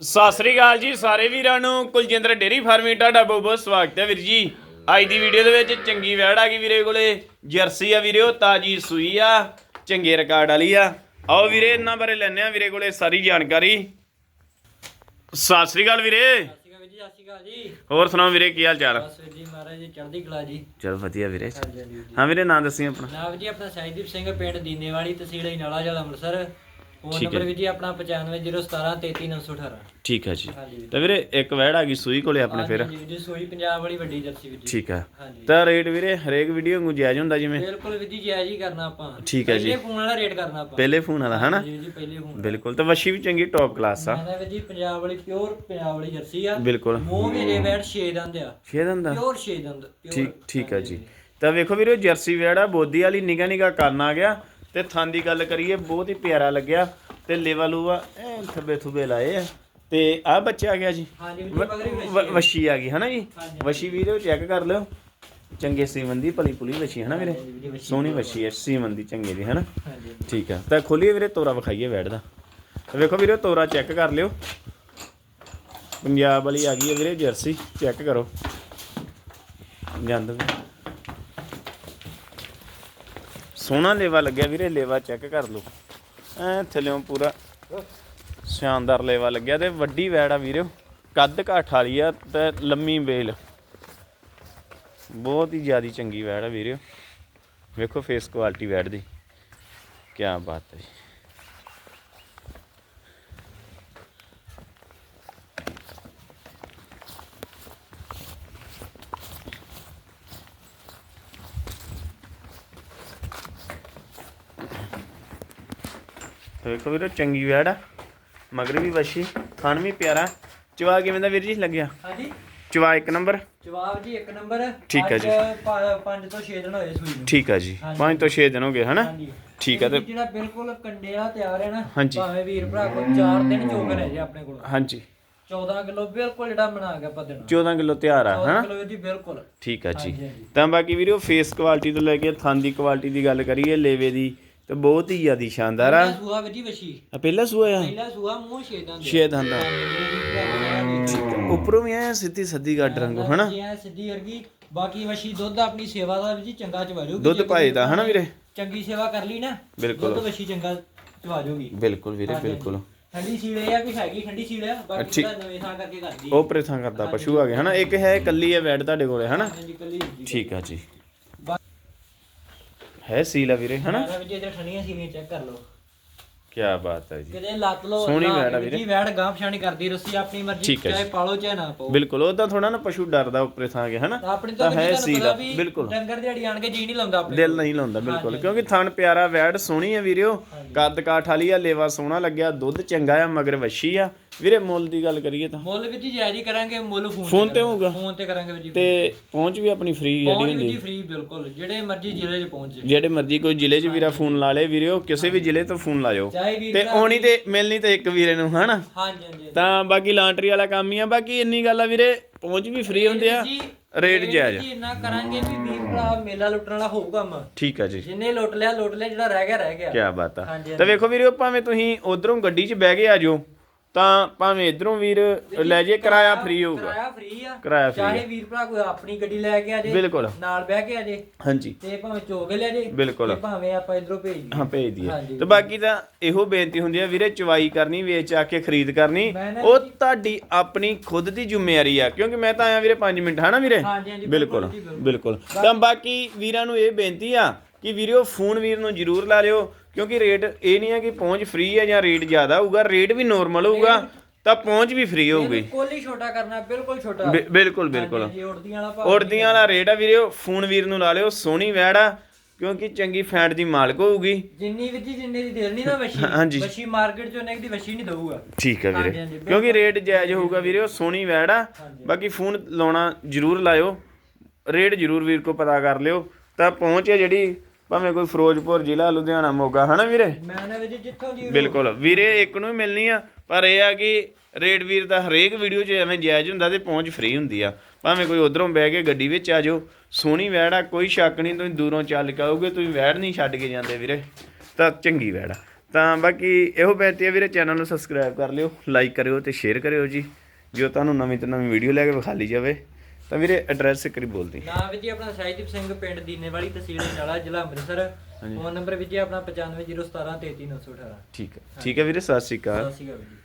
ਸਤਿ ਸ੍ਰੀ ਅਕਾਲ ਜੀ ਸਾਰੇ ਵੀਰਾਂ ਨੂੰ। ਕੁਲਜਿੰਦਰ ਡੇਰੀ ਫਾਰਮਿੰਗ ਤੁਹਾਡਾ ਬਹੁਤ ਬਹੁਤ ਸਵਾਗਤ ਹੈ ਵੀਰ ਜੀ। ਅੱਜ ਦੀ ਵੀਡੀਓ ਦੇ ਵਿੱਚ ਚੰਗੀ ਵੈੜ ਆ ਗਈ ਵੀਰੇ ਕੋਲੇ। ਜਰਸੀ ਆ ਵੀਰੇ ਉਹ ਤਾਜੀ ਸੂਈ ਆ ਚੰਗੇ ਰਿਕਾਰਡ ਵਾਲੀ ਆ। ਆਓ ਵੀਰੇ ਇਹਨਾਂ ਬਾਰੇ ਲੈਣੇ ਆ ਵੀਰੇ ਕੋਲੇ ਸਾਰੀ ਜਾਣਕਾਰੀ। ਸਤਿ ਸ੍ਰੀ ਅਕਾਲ ਵੀਰੇ। ਸਤਿ ਸ਼੍ਰੀ ਅਕਾਲ ਵੀਰ ਜੀ ਸਤਿ ਸ਼੍ਰੀ ਅਕਾਲ ਜੀ ਹੋਰ ਸੁਣਾਓ ਵੀਰੇ ਕੀ ਹਾਲ ਚਾਲ? ਬਸ ਜੀ ਮਹਾਰਾਜ ਜੀ ਚੜ੍ਹਦੀ ਕਲਾ ਜੀ। ਚਲ ਵਧੀਆ ਵੀਰੇ। ਹਾਂਜੀ ਹਾਂਜੀ। ਹਾਂ ਵੀਰੇ ਨਾਂ ਦੱਸੀ ਆਪਣਾ। ਨਾਮ ਜੀ ਆਪਣਾ ਸਾਈਦੀਪ ਸਿੰਘ ਪਿੰਡ ਦੀਨੇਵਾਲੀ ਤਹਿਸੀਲ ਇਨਾਲਾ ਜ਼ਿਲ੍ਹਾ ਅੰਮ੍ਰਿਤਸਰ। ਫੋਨ ਠੀਕ ਹੈ। ਨੰਬਰ ਜੀ। ਆਪਣਾ 9501733918 ਠੀਕ ਹੈ ਜੀ। ਹਾਂਜੀ ਤਾਂ ਵੀਰੇ ਇੱਕ ਵੈੜ ਆ ਗਈ ਸੂਈ ਕੋਲੇ ਆਪਣੇ ਫਿਰ। ਹਾਂਜੀ ਵੀਰ ਜੀ ਸੋਈ ਪੰਜਾਬ ਵਾਲੀ ਵੱਡੀ ਜਰਸੀ ਵੀਰ ਜੀ। ਠੀਕ ਹਾਂਜੀ। ਤਾਂ ਰੇਟ ਵੀਰੇ ਹਰੇਕ ਵੀਡੀਓ ਨੂੰ ਜਾਇਜ਼ ਹੁੰਦਾ ਜਿਵੇਂ? ਬਿਲਕੁਲ ਵੀਰ ਜੀ ਜਾਇਜ਼ ਹੀ ਕਰਨਾ ਆਪਾਂ। ਠੀਕ ਹੈ ਜੀ। ਪਹਿਲੇ ਫੋਨ ਵਾਲਾ ਰੇਟ ਕਰਨਾ ਆਪਾਂ। ਪਹਿਲੇ ਫੋਨ ਵਾਲਾ ਹਨਾ? ਜੀ ਵੀਰ ਜੀ ਪਹਿਲੇ ਫੋਨ ਬਿਲਕੁਲ। ਤਾਂ ਵਸ਼ੀ ਵੀ ਚੰਗੀ ਟੌਪ ਕਲਾਸ ਆ। ਮੈਂ ਵੀਰ ਜੀ ਪੰਜਾਬ ਵਾਲੀ ਪਿਓਰ ਪੰਜਾਬ ਵਾਲੀ ਜਰਸੀ ਆ। ਬਿਲਕੁਲ। ਮੂੰਹ ਮੇਰੇ ਵੈਟ 6 ਦੰਦ ਆ। ਛੇ ਦਿਨ ਦਾ ਪਿਓਰ 6 ਦੰਦ pure। ਠੀਕ ਠੀਕ ਹੈ ਜੀ। ਤਾਂ ਵੇਖੋ ਵੀਰੋ ਜਰਸੀ ਵੇੜਾ ਬੋਦੀ ਵਾਲੀ ਨਿਗਾ ਨਿਗਾ ਕਰਨ ਆ ਗਿਆ। ਤੇ ਥਾਂ ਦੀ ਗੱਲ ਕਰੀਏ ਬਹੁਤ ਹੀ ਪਿਆਰਾ ਲੱਗਿਆ ਤੇ ਲੇਵਾ ਲੂਵਾ ਐ ਥੱਬੇ ਥੁਬੇ ਲਾਏ ਆ। ਤੇ ਆ ਬੱਚਾ ਆ ਗਿਆ ਜੀ। ਹਾਂਜੀ ਵੈਸੀ ਆ ਗਈ ਹਨਾ ਜੀ। ਵਸ਼ੀ ਵੀਰੋ ਚੈੱਕ ਕਰ ਲਿਓ। ਚੰਗੇ ਸੀਮੰਦੀ ਭਲੀ ਪੁਲੀ ਵਸ਼ੀ ਹਨਾ ਵੀਰੇ? ਵੀਰ ਸੋਹਣੀ ਵਸ਼ੀ ਹੈ ਸੀਮੰਦੀ ਚੰਗੇ ਦੀ ਹਨਾ? ਹਾਂਜੀ। ਠੀਕ ਆ। ਤਾਂ ਖੋਲੀਏ ਵੀਰੇ ਤੋਰਾ ਵਿਖਾਈਏ ਵੈੜ ਦਾ। ਤਾਂ ਵੇਖੋ ਵੀਰੇ ਤੋਰਾ ਚੈੱਕ ਕਰ ਲਿਓ। ਪੰਜਾਬ ਵਾਲੀ ਆ ਗਈ ਹੈ ਵੀਰੇ ਜਰਸੀ। ਚੈੱਕ ਕਰੋ। ਜੰਦ ਸੋਹਣਾ ਲੇਵਾ ਲੱਗਿਆ ਵੀਰੇ, ਲੇਵਾ ਚੈੱਕ ਕਰ ਲਓ। ਐ ਥੱਲਿਓਂ ਪੂਰਾ ਸ਼ਾਨਦਾਰ ਲੇਵਾ ਲੱਗਿਆ ਤੇ ਵੱਡੀ ਵੈੜ ਆ ਵੀਰੇ, ਕੱਦ ਘਾਟ ਵਾਲੀ ਆ ਤੇ ਲੰਮੀ ਬੇਲ ਬਹੁਤ ਹੀ ਜ਼ਿਆਦੀ ਚੰਗੀ ਵੈੜ ਆ ਵੀਰੇ। ਵੇਖੋ ਫੇਸ ਕੁਆਲਿਟੀ ਵੈੜ ਦੀ। ਕੀ ਬਾਤ ਹੈ ਵੇਖੋ ਵੀਰੋ ਚੰਗੀ ਵੈੜ ਆ। ਮਗਰ ਵੀ ਵਸ਼ੀ ਖਾਣ ਵੀ ਪਿਆਰਾ। ਚਵਾ ਕਿਵੇਂ ਦਾ ਵੀਰ ਜੀ ਲੱਗਿਆ? ਹਾਂਜੀ। ਚਵਾ ਇੱਕ ਨੰਬਰ। ਜਵਾਬ ਜੀ ਇੱਕ ਨੰਬਰ। ਠੀਕ ਹੈ ਜੀ। 5 ਤੋਂ 6 ਦਿਨ ਹੋਏ ਸੂਈ ਨੂੰ। ਠੀਕ ਆ ਜੀ। ਹਾਂਜੀ। 5 ਤੋਂ 6 ਦਿਨ ਹੋ ਗਏ ਹਨਾ? ਹਾਂਜੀ। ਠੀਕ ਆ ਤੇ ਤੇ ਜਿਹੜਾ ਬਿਲਕੁਲ ਕੰਡੇ ਵਾਲਾ ਤਿਆਰ ਹੈ ਨਾ ਹਾਂਜੀ। ਭਾਵੇਂ ਵੀਰ ਭਰਾ ਕੋਲ 4 ਦਿਨ ਚੋਗਰ ਹੈ ਜੀ ਆਪਣੇ ਕੋਲ। ਹਾਂਜੀ। 14 ਕਿਲੋ ਬਿਲਕੁਲ ਜਿਹੜਾ ਬਣਾ ਕੇ ਆਪਾਂ ਦੇਣਾ। 14 ਕਿਲੋ ਤਿਆਰ ਆ 14 ਹਨਾ? ਕਿਲੋ ਜੀ ਬਿਲਕੁਲ। ਠੀਕ ਆ ਜੀ। ਹਾਂਜੀ ਹਾਂਜੀ। ਤਾਂ ਬਾਕੀ ਵੀਰੋ ਫੇਸ ਕੁਆਲਿਟੀ ਤੋਂ ਲੈ ਕੇ ਥਣ ਦੀ ਕੁਆਲਿਟੀ ਦੀ ਗੱਲ ਕਰੀਏ ਲੇਵੇ ਦੀ ਤੇ ਬਹੁਤ ਹੀ ਜ਼ਿਆਦੀ ਸ਼ਾਨਦਾਰ ਆ। ਪਹਿਲਾ ਸੂਆ ਵਿੱਚ ਹੀ ਵਸ਼ੀ ਆ ਪਹਿਲਾ ਸੂਆ ਆ? ਪਹਿਲਾ ਸੂਆ ਮੂੰਹ ਛੇਦਾਂ ਦੇ ਛੇ ਦੰਦ ਆ। ਉੱਪਰੋਂ ਵੀ ਐ ਸਿੱਧੀ ਸੱਦੀ ਗੱਡ ਰੰਗੋ ਹਨਾ? ਜੀ ਐ ਸਿੱਧੀ ਵਰਗੀ ਬਾਕੀ ਵਸ਼ੀ ਦੁੱਧ ਆਪਣੀ ਸੇਵਾ ਦਾ ਵੀ ਜੀ ਚੰਗਾ ਚਵਾ ਜੂਗੀ ਦੁੱਧ ਭਾਈ ਦਾ ਹਨਾ ਵੀਰੇ? ਚੰਗੀ ਸੇਵਾ ਕਰ ਲਈ ਨਾ ਬਿਲਕੁਲ। ਦੁੱਧ ਵਸ਼ੀ ਚੰਗਾ ਚਵਾ ਜੂਗੀ ਬਿਲਕੁਲ ਵੀਰੇ ਬਿਲਕੁਲ। ਠੰਡੀ ਸੀਲ ਇਹ ਆ ਵੀ ਹੈਗੀ ਠੰਡੀ ਸੀਲ ਆ ਬਾਕੀ। ਤਾਂ ਨਵੇਂ ਥਾਂ ਕਰਕੇ ਕਰਦੀ ਉਹ ਪ੍ਰੇਥਾਂ ਕਰਦਾ ਪਸ਼ੂ ਆ ਗਏ ਹਨਾ? ਇੱਕ ਹੈ ਕੱਲੀ ਹੈ ਵੈਡ ਤੁਹਾਡੇ ਕੋਲੇ ਹਨਾ? ਹਾਂਜੀ ਕੱਲੀ ਠੀਕ ਆ ਜੀ। ਹੈ ਸੀਲਾ ਵੀਰੇ ਹਨਾ? ਮੈਂ ਵੀ ਜੇ ਠੰਡੀਆਂ ਸੀਲੀਆਂ ਚੈੱਕ ਕਰ ਲਓ। ਕੀ ਬਾਤ ਹੈ ਜੀ। ਕਿਤੇ ਲੱਤ ਲੋ ਸੋਹਣੀ ਵੈੜ ਆ ਵੀਰੇ। ਜੀ ਵੈੜ ਗਾਂ ਪਛਾਣੀ ਕਰਦੀ ਰੱਸੀ ਆਪਣੀ ਮਰਜ਼ੀ ਠੀਕ ਹੈ ਚਾਹੇ ਪਾਲੋ ਚਾਹੇ ਨਾ ਪਾਓ। ਬਿਲਕੁਲ ਉਹ ਤਾਂ ਥੋੜਾ ਨਾ ਪਸ਼ੂ ਡਰਦਾ ਉੱਪਰੇ ਥਾਂ ਕੇ ਹਨਾ? ਆਪਣੀ ਤਾਂ ਤਾਂ ਹੈ ਸੀਲਾ, ਵੀ ਬਿਲਕੁਲ। ਡੰਗਰ ਦਿਹਾੜੀ ਆਣ ਕੇ ਜੀ ਨਹੀਂ ਲਾਉਂਦਾ ਆਪਣੇ ਦਿਲ ਨਹੀਂ ਲਾਉਂਦਾ ਬਿਲਕੁਲ। ਕਿਉਂਕਿ ਥਣ ਪਿਆਰਾ ਵੈੜ ਸੋਹਣੀ ਆ ਵੀਰਿਓ। ਕੱਦ ਕਾਠ ਵਾਲੀ ਆ ਲੇਵਾ ਸੋਹਣਾ ਲੱਗਿਆ ਦੁੱਧ ਚੰਗਾ ਆ ਮਗਰ ਵੱਛੀ ਆ। ਵੀਰੇ ਮੁੱਲ ਦੀ ਗੱਲ ਕਰੀਏ ਤਾਂ। ਮੁੱਲ ਵਿੱਚ ਜਾਇਜ਼ ਹੀ ਕਰਾਂਗੇ ਮੁੱਲ ਫੋਨ ਫੋਨ ਤੇ ਹੋਊਗਾ। ਫੋਨ ਤੇ ਕਰਾਂਗੇ ਵੀਰ ਜੀ ਤੇ ਪਹੁੰਚ ਵੀ ਆਪਣੀ ਫ੍ਰੀ ਜਿਹੜੀ ਪਹੁੰਚ ਹੁੰਦੀ ਵੀ ਫ੍ਰੀ ਬਿਲਕੁਲ ਜਿਹੜੇ ਮਰਜ਼ੀ ਜ਼ਿਲ੍ਹੇ 'ਚ ਪਹੁੰਚ ਜੇ ਜਿਹੜੇ ਮਰਜ਼ੀ ਕੋਈ ਜ਼ਿਲ੍ਹੇ 'ਚ ਵੀਰਾ ਫੋਨ ਲਾ ਲੇ ਵੀਰਿਓ ਕਿਸੇ ਵੀ ਜ਼ਿਲ੍ਹੇ ਤੋਂ ਫੋਨ ਲਾਇਓ। ਚਾਹੇ ਵੀਰ ਤੇ ਆਉਣੀ ਤੇ ਮਿਲਣੀ ਤੇ ਇੱਕ ਵੀਰੇ ਨੂੰ ਹਨਾ? ਹਾਂਜੀ ਹਾਂਜੀ ਤਾਂ ਬਾਕੀ ਲਾਂਟਰੀ ਵਾਲਾ ਕੰਮ ਹੀ ਆ। ਬਾਕੀ ਇੰਨੀ ਗੱਲ ਆ ਵੀਰੇ ਪਹੁੰਚ ਵੀ ਫ੍ਰੀ ਹੁੰਦੇ ਆ। ਜੀ ਰੇਟ ਜਾਇਜ਼ ਜੀ ਇੰਨਾ ਕਰਾਂਗੇ ਵੀ ਵੀਰ ਭਰਾ ਮੇਲਾ ਲੁੱਟਣ ਵਾਲਾ ਹੋਊਗਾ ਕੰਮ ਠੀਕ ਆ ਜੀ। ਜਿੰਨੇ ਲੁੱਟ ਲਿਆ ਲੁੱਟ ਲਿਆ ਜਿਹੜਾ ਰਹਿ ਗਿਆ ਰਹਿ ਗਿਆ। ਕੀ ਬਾਤ ਆ। ਹਾਂਜੀ, ਤਾਂ ਵੇਖੋ ਵੀਰੋ ਭਾਵੇਂ ਤੁਸੀਂ ਉਧਰੋਂ ਗੱਡੀ 'ਚ ਬਹਿ ਕੇ ਆ ਜਾਓ ਤਾਂ ਭਾਵੇਂ ਇਧਰੋਂ ਵੀਰ ਲੈ ਜੇ ਕਿਰਾਇਆ ਫ੍ਰੀ ਹੋਊਗਾ। ਕਿਰਾਇਆ ਫ੍ਰੀ ਆ। ਕਿਰਾਇਆ free ਚਾਹੇ ਵੀਰ ਭਰਾ ਕੋਈ ਆਪਣੀ ਗੱਡੀ ਲੈ ਕੇ ਆ ਜੇ ਬਿਲਕੁਲ। ਨਾਲ ਬਹਿ ਕੇ ਆ ਜੇ ਹਾਂਜੀ। ਤੇ ਭਾਵੇਂ ਚੋਗ ਲੈ ਜੇ ਬਿਲਕੁਲ। ਤੇ ਭਾਵੇਂ ਆਪਾਂ ਇਧਰੋਂ ਭੇਜ ਦਈਏ। ਹਾਂ ਭੇਜ ਦਈਏ। ਹਾਂਜੀ। ਤੇ ਬਾਕੀ ਤਾਂ ਇਹੋ ਬੇਨਤੀ ਹੁੰਦੀ ਆ ਵੀਰੇ ਚਵਾਈ ਕਰਨੀ ਵੇਚ ਆ ਕੇ ਖਰੀਦ ਕਰਨੀ। ਮੈਂ ਨਾ ਉਹ ਤੁਹਾਡੀ ਆਪਣੀ ਖੁਦ ਦੀ ਜ਼ਿੰਮੇਵਾਰੀ ਆ ਕਿਉਂਕਿ ਮੈਂ ਤਾਂ ਆਇਆ ਵੀਰੇ 5 ਮਿੰਟ ਹਨਾ ਵੀਰੇ? ਹਾਂਜੀ ਹਾਂਜੀ ਬਿਲਕੁਲ ਜੀ, ਬਿਲਕੁਲ। ਬਿਲਕੁਲ। ਤਾਂ ਬਾਕੀ ਵੀਰਾਂ ਨੂੰ ਇਹ ਬੇਨਤੀ ਆ ਕਿ ਵੀਰਿਓ ਫੋਨ ਵੀਰ ਨੂੰ ਜ਼ਰੂਰ ਲਾ ਲਿਓ। ਕਿਉਂਕਿ ਰੇਟ ਇਹ ਨਹੀਂ ਆ ਕਿ ਪਹੁੰਚ ਫ੍ਰੀ ਹੈ ਜਾਂ ਰੇਟ ਜ਼ਿਆਦਾ ਹੋਊਗਾ ਰੇਟ ਵੀ ਨੋਰਮਲ ਹੋਊਗਾ ਤਾਂ ਪਹੁੰਚ ਵੀ ਫ੍ਰੀ ਹੋਊਗੀ। ਬਿਲਕੁਲ ਹੀ ਛੋਟਾ ਕਰਨਾ ਬਿਲਕੁਲ ਛੋਟਾ। ਬਿ- ਬਿਲਕੁਲ ਬਿਲਕੁਲ। ਜੀ ਉੜਦੀਆਂ ਵਾਲਾ ਭਾਅ ਉੜਦੀਆਂ ਵਾਲਾ ਰੇਟ ਆ ਵੀਰਿਓ ਫੋਨ ਵੀਰ ਨੂੰ ਲਾ ਲਿਓ ਸੋਹਣੀ ਵੈੜ ਆ ਕਿਉਂਕਿ ਚੰਗੀ ਫੈਟ ਦੀ ਮਾਲਕ ਹੋਊਗੀ। ਜਿੰਨੀ ਵੀ ਜੀ ਜਿੰਨੇ ਦੀ ਦੇਣੀ ਨਾ ਵਸ਼ੀ ਹਾਂਜੀ। ਵਸ਼ੀ ਮਾਰਕੀਟ ਚੋਂ ਇੱਕ ਦੀ ਵਸ਼ੀ ਨਹੀਂ ਦਊਗਾ। ਠੀਕ ਹੈ ਹਾਂਜੀ, ਵੀਰੇ। ਹਾਂਜੀ, ਕਿਉਂਕਿ ਰੇਟ ਜਾਇਜ਼ ਹੋਊਗਾ ਵੀਰੇ ਉਹ ਸੋਹਣੀ ਵੈੜ ਆ। ਬਾਕੀ ਫੋਨ ਲਾਉਣਾ ਜ਼ਰੂਰ ਲਾਇਓ। ਰੇਟ ਜ਼ਰੂਰ ਵੀਰ ਕੋ ਪਤਾ ਕਰ ਲਿਓ। ਤਾਂ ਪਹੁੰਚ ਹੈ ਜਿਹੜੀ ਭਾਵੇਂ ਕੋਈ ਫਿਰੋਜ਼ਪੁਰ ਜ਼ਿਲ੍ਹਾ ਲੁਧਿਆਣਾ ਮੋਗਾ ਹਨਾ ਵੀਰੇ? ਮੈਂ ਨਾ ਵੀ ਜਿੱਥੋਂ ਦੀ ਬਿਲਕੁਲ। ਵੀਰੇ ਇੱਕ ਨੂੰ ਹੀ ਮਿਲਣੀ ਆ ਪਰ ਇਹ ਆ ਕਿ ਰੇਟ ਵੀਰ ਦਾ ਹਰੇਕ ਵੀਡੀਓ 'ਚ ਐਵੇਂ ਜਾਇਜ਼ ਹੁੰਦਾ ਤੇ ਪਹੁੰਚ ਫ੍ਰੀ ਹੁੰਦੀ ਆ। ਭਾਵੇਂ ਕੋਈ ਉਧਰੋਂ ਬਹਿ ਕੇ ਗੱਡੀ ਵਿੱਚ ਆ ਜਾਓ ਸੋਹਣੀ ਵੈੜ ਆ ਕੋਈ ਸ਼ੱਕ ਨਹੀਂ ਤੁਸੀਂ ਦੂਰੋਂ ਚੱਲ ਕੇ ਆਓਗੇ ਤੁਸੀਂ ਵੈੜ ਨਹੀਂ ਛੱਡ ਕੇ ਜਾਂਦੇ ਵੀਰੇ। ਤਾਂ ਚੰਗੀ ਵੈੜ ਆ। ਤਾਂ ਬਾਕੀ ਇਹੋ ਬੇਨਤੀ ਹੈ ਵੀਰੇ ਚੈਨਲ ਨੂੰ ਸਬਸਕ੍ਰਾਈਬ ਕਰ ਲਿਓ ਲਾਈਕ ਕਰਿਓ ਤੇ ਸ਼ੇਅਰ ਕਰਿਓ ਜੀ। ਜੋ ਤੁਹਾਨੂੰ ਨਵੀਂ ਤੋਂ ਨਵੀਂ ਵੀਡੀਓ ਲੈ ਕੇ ਵਿਖਾਲੀ ਜਾਵੇ ਤਾਂ ਵੀਰੇ ਐਡਰੈਸ ਕਰੀ ਬੋਲਦੀ ਨਾਮ ਵੀ ਜੀ ਆਪਣਾ ਸਾਈਦੀਪ ਸਿੰਘ ਪਿੰਡ ਦੀਨੇਵਾਲੀ ਤਹਿਸੀਲ ਨਾਲਾ ਜ਼ਿਲ੍ਹਾ ਅੰਮ੍ਰਿਤਸਰ। ਫੋਨ ਨੰਬਰ ਵੀ ਜੀ ਆਪਣਾ 9501733918 ਠੀਕ ਹੈ। ਠੀਕ ਹੈ ਵੀਰੇ ਸਤਿ ਸ਼੍ਰੀ ਅਕਾਲ। ਸਤਿ ਸ਼੍ਰੀ ਅਕਾਲ ਜੀ।